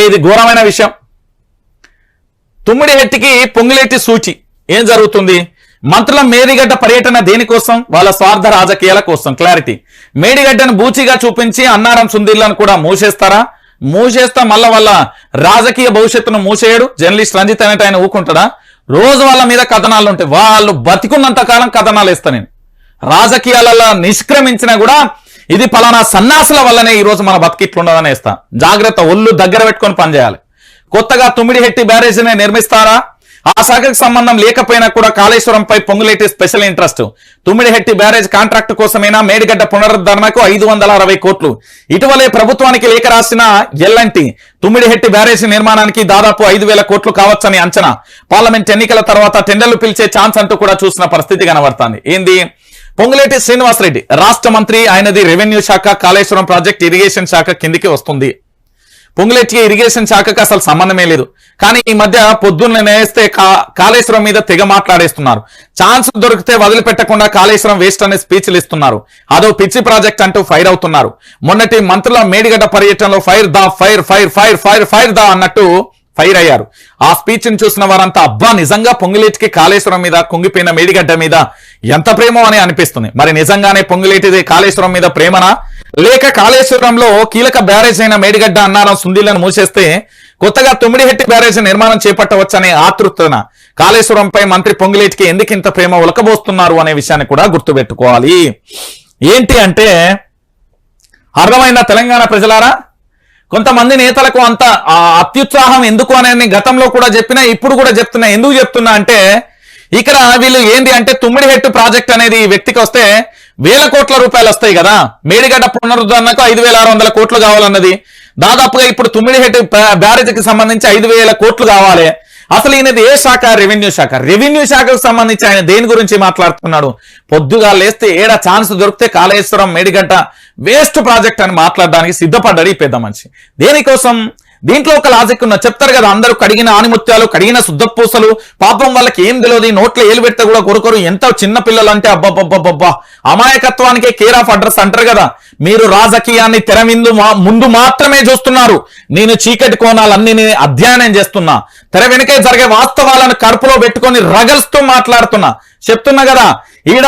ఇది ఘోరమైన విషయం. తుమ్మిడి హెట్టికి పొంగులేటి సూచి. ఏం జరుగుతుంది? మంత్రుల మేడిగడ్డ పర్యటన దేనికోసం? వాళ్ళ స్వార్థ రాజకీయాల కోసం. క్లారిటీ మేడిగడ్డను బూచిగా చూపించి అన్నారం సుందీర్లను కూడా మూసేస్తారా? మూసేస్తా మళ్ళా వాళ్ళ రాజకీయ భవిష్యత్తును మూసేయడు? జర్నలిస్ట్ రంజిత్ అనేట ఆయన ఊకుంటాడా? రోజు వాళ్ళ మీద కథనాలు ఉంటాయి. వాళ్ళు బతికున్నంత కాలం కథనాలు వేస్తా నేను. రాజకీయాలలో నిష్క్రమించినా కూడా ఇది పలానా సన్నాసుల వల్లనే ఈ రోజు మన బతికిట్లుండదని ఇస్తా. జాగ్రత్త ఒళ్ళు దగ్గర పెట్టుకొని పనిచేయాలి. కొత్తగా తుమ్మిడిహెట్టి బ్యారేజీని నిర్మిస్తారా? ఆ శాఖకు సంబంధం లేకపోయినా కూడా కాళేశ్వరంపై Ponguleti special interest. Tummidihatti barrage contract కోసమైనా మేడిగడ్డ పునరుద్ధరణకు ఐదు వందల అరవై కోట్లు? ఇటీవలే ప్రభుత్వానికి లేఖ రాసిన ఎల్ఎన్టీ తుమ్మిడిహెట్టి బ్యారేజ్ నిర్మాణానికి దాదాపు ఐదు వేల కోట్లు కావచ్చని అంచనా. పార్లమెంట్ ఎన్నికల తర్వాత టెండర్లు పిలిచే ఛాన్స్ అంటూ కూడా చూసిన పరిస్థితి కనబడుతుంది. ఏంది? పొంగులేటి శ్రీనివాసరెడ్డి రాష్ట్ర మంత్రి ఆయనది రెవెన్యూ శాఖ కాళేశ్వరం ప్రాజెక్ట్ ఇరిగేషన్ శాఖ కిందికి వస్తుంది. పొంగులేటికి ఇరిగేషన్ శాఖకు అసలు సంబంధమే లేదు. కానీ ఈ మధ్య పొద్దున్న నేస్తే కాళేశ్వరం మీద తెగ మాట్లాడేస్తున్నారు. ఛాన్స్ దొరికితే వదిలిపెట్టకుండా కాళేశ్వరం వేస్ట్ అనే స్పీచ్లు ఇస్తున్నారు. అదో పిచ్చి ప్రాజెక్ట్ అంటూ ఫైర్ అవుతున్నారు. మొన్నటి మంత్రుల మేడిగడ్డ పర్యటనలో ఫైర్ దా fire fire fire fire fire దా అన్నట్టు ఫైర్ అయ్యారు. ఆ స్పీచ్ని చూసిన వారంతా అబ్బా నిజంగా పొంగులేటికి కాళేశ్వరం మీద కుంగిపోయిన మేడిగడ్డ మీద ఎంత ప్రేమో అని అనిపిస్తుంది. మరి నిజంగానే పొంగులేటిది కాళేశ్వరం మీద ప్రేమనా? లేక కాళేశ్వరంలో కీలక బ్యారేజ్ అయిన మేడిగడ్డ అన్నారం సుందీలను మూసేస్తే కొత్తగా తుమ్మిడిహెట్టి బ్యారేజ్ నిర్మాణం చేపట్టవచ్చనే ఆతృతన? కాళేశ్వరంపై మంత్రి పొంగులేటికి ఎందుకింత ప్రేమ ఉలకబోస్తున్నారు అనే విషయాన్ని కూడా గుర్తుపెట్టుకోవాలి. ఏంటి అంటే అర్థమైన తెలంగాణ ప్రజలారా? కొంతమంది నేతలకు అంత ఆ, అత్యుత్సాహం ఎందుకు అనేది గతంలో కూడా చెప్పినా ఇప్పుడు కూడా చెప్తున్నా. ఎందుకు చెప్తున్నా అంటే ఇక్కడ వీళ్ళు ఏంటి అంటే తుమ్మిడి హెట్టు ప్రాజెక్ట్ అనేది ఈ వ్యక్తికి వస్తే వేల కోట్ల రూపాయలు వస్తాయి కదా. మేడిగడ్డ పునరుద్ధరణకు ఐదు వేల ఆరు వందల కోట్లు కావాలన్నది. దాదాపుగా ఇప్పుడు తుమ్మిడి హెట్టు బ్యారేజీకి సంబంధించి ఐదు వేల కోట్లు కావాలి. అసలు ఈయనది ఏ శాఖ? రెవెన్యూ శాఖ. రెవెన్యూ శాఖకు సంబంధించి ఆయన దేని గురించి మాట్లాడుతున్నాడు? పొద్దుగా లేస్తే ఏడా ఛాన్స్ దొరికితే కాళేశ్వరం మేడిగడ్డ వేస్ట్ ప్రాజెక్ట్ అని మాట్లాడడానికి సిద్ధపడ్డాడు ఈ పెద్ద మనిషి. దేనికోసం? దీంట్లో ఒక లాజిక్ ఉన్న చెప్తారు కదా అందరూ కడిగిన ఆనిముత్యాలు కడిగిన శుద్ధపూసలు పాపం వాళ్ళకి ఏం తెలియదు నోట్లో ఏలు పెడితే కూడా కొరకొరు ఎంత చిన్న పిల్లలు అంటే అబ్బబ్బబ్బబ్బా అమాయకత్వానికే కేర్ ఆఫ్ అడ్రస్ అంటారు కదా. మీరు రాజకీయాన్ని తెరవిందు మా- ముందు మాత్రమే చూస్తున్నారు. నేను చీకటి కోణాలన్నీ నేను అధ్యయనం చేస్తున్నా. తెర వెనుకే జరిగే వాస్తవాలను కడుపులో పెట్టుకొని రగల్స్తూ మాట్లాడుతున్నా. చెప్తున్నా కదా ఈడ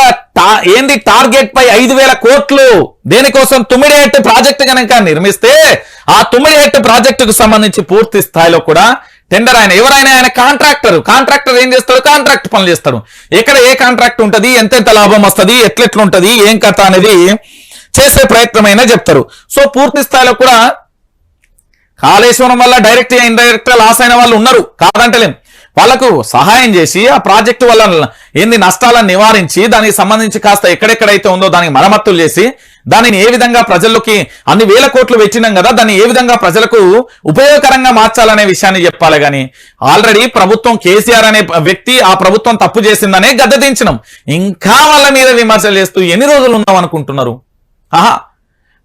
ఏంది టార్గెట్ పై ఐదు వేల కోట్లు దేనికోసం తుమ్మిడిహెట్టు ప్రాజెక్టు కనుక నిర్మిస్తే ఆ తుమ్మిడిహెట్టు ప్రాజెక్టుకు సంబంధించి పూర్తి స్థాయిలో కూడా టెండర్ ఆయన ఎవరైనా ఆయన కాంట్రాక్టర్ కాంట్రాక్టర్ ఏం చేస్తాడు? కాంట్రాక్ట్ పనులు చేస్తాడు. ఎక్కడ ఏ కాంట్రాక్ట్ ఉంటుంది? ఎంతెంత లాభం వస్తది? ఎట్లెట్లుంటది? ఏం కథ అనేది చేసే ప్రయత్నమైనా చెప్తారు. సో పూర్తి స్థాయిలో కూడా కాళేశ్వరం వల్ల డైరెక్ట్ ఇండైరెక్ట్ లాస్ అయిన వాళ్ళు ఉన్నారు. కాదంటలేం. వాళ్ళకు సహాయం చేసి ఆ ప్రాజెక్టు వల్ల ఏంది నష్టాలను నివారించి దానికి సంబంధించి కాస్త ఎక్కడెక్కడైతే ఉందో దానికి మరమ్మతులు చేసి దానిని ఏ విధంగా ప్రజల్లోకి అన్ని వేల కోట్లు పెట్టినాం కదా దాన్ని ఏ విధంగా ప్రజలకు ఉపయోగకరంగా మార్చాలనే విషయాన్ని చెప్పాలి కానీ ఆల్రెడీ ప్రభుత్వం కేసీఆర్ అనే వ్యక్తి ఆ ప్రభుత్వం తప్పు చేసిందనే గద్దెదించినాం ఇంకా వాళ్ళ మీద విమర్శలు చేస్తూ ఎన్ని రోజులు ఉన్నాం అనుకుంటున్నారు? ఆహా!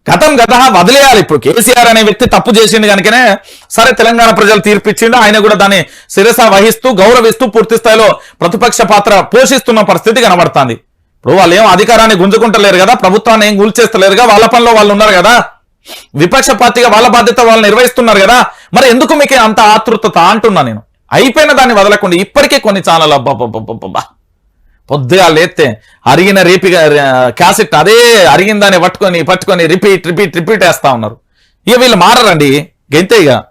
గతం గత వదిలేయాలి ఇప్పుడు. కేసీఆర్ అనే వ్యక్తి తప్పు చేసింది కనుకనే సరే తెలంగాణ ప్రజలు తీర్పిచ్చిండు. ఆయన కూడా దాన్ని శిరస వహిస్తూ గౌరవిస్తూ పూర్తి స్థాయిలో ప్రతిపక్ష పాత్ర పోషిస్తున్న పరిస్థితి కనబడుతుంది. ఇప్పుడు వాళ్ళు ఏం అధికారాన్ని గుంజుకుంటలేరు కదా ప్రభుత్వాన్ని ఏం గుల్చేస్తలేరుగా వాళ్ళ పనిలో వాళ్ళు ఉన్నారు కదా. విపక్ష పార్టీగా వాళ్ళ బాధ్యత వాళ్ళు నిర్వహిస్తున్నారు కదా. మరి ఎందుకు మీకు అంత ఆతృతత అంటున్నా నేను? అయిపోయిన దాన్ని వదలకుండా ఇప్పటికే కొన్ని ఛానల్ అబ్బా పొద్దుగా లేతే అరిగిన రేపిగా క్యాసెట్ అదే అరిగిన పట్టుకొని పట్టుకొని రిపీట్ రిపీట్ రిపీట్ వేస్తా ఉన్నారు. ఇక వీళ్ళు మారరండి. గెంతే ఇక.